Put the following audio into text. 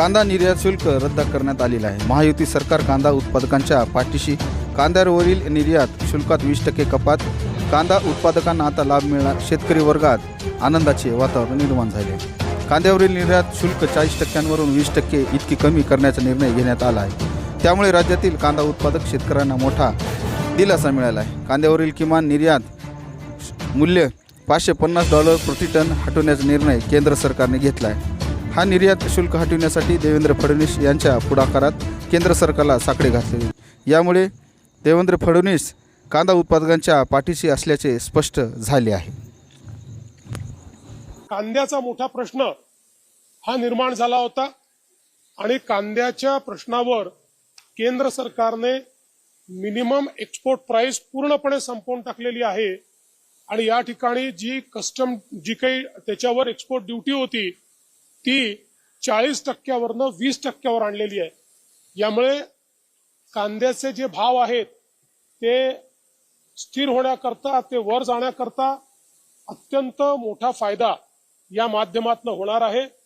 कांदा निर्यात शुल्क रद्द करण्यात आलेलं आहे. महायुती सरकार कांदा उत्पादकांच्या पाठीशी कांद्यावरील निर्यात शुल्कात वीस टक्के कपात कांदा उत्पादकांना आता लाभ मिळणार शेतकरी वर्गात आनंदाचे वातावरण निर्माण झाले. कांद्यावरील निर्यात शुल्क चाळीस टक्क्यांवरून वीस टक्के इतकी कमी करण्याचा निर्णय घेण्यात आला आहे. त्यामुळे राज्यातील कांदा उत्पादक शेतकऱ्यांना मोठा दिलासा मिळाला आहे. कांद्यावरील किमान निर्यात मूल्य पाचशे पन्नास डॉलर प्रति टन हटवण्याचा निर्णय केंद्र सरकारने घेतला आहे. हा निर्यात शुल्क हटविण्यासाठी देवेंद्र फडणवीस यांच्या पुढाकारात केंद्र सरकारला साकडे घातले. यामुळे देवेंद्र फडणवीस कांदा उत्पादकांच्या पाठीशी असल्याचे स्पष्ट झाले आहे. कांद्याचा मोठा प्रश्न हा निर्माण झाला होता आणि कांद्याच्या प्रश्नावर केंद्र सरकारने मिनिमम एक्सपोर्ट प्राइस पूर्णपणे संपवून टाकलेली आहे. आणि या ठिकाणी जी कस्टम जी काही त्याच्यावर एक्सपोर्ट ड्युटी होती ती चाळीस टक्क्यावरनं वीस टक्क्यावर आणलेली आहे. यामुळे कांद्याचे जे भाव आहेत ते स्थिर होण्याकरता ते वर जाण्याकरता अत्यंत मोठा फायदा या माध्यमातून होणार आहे.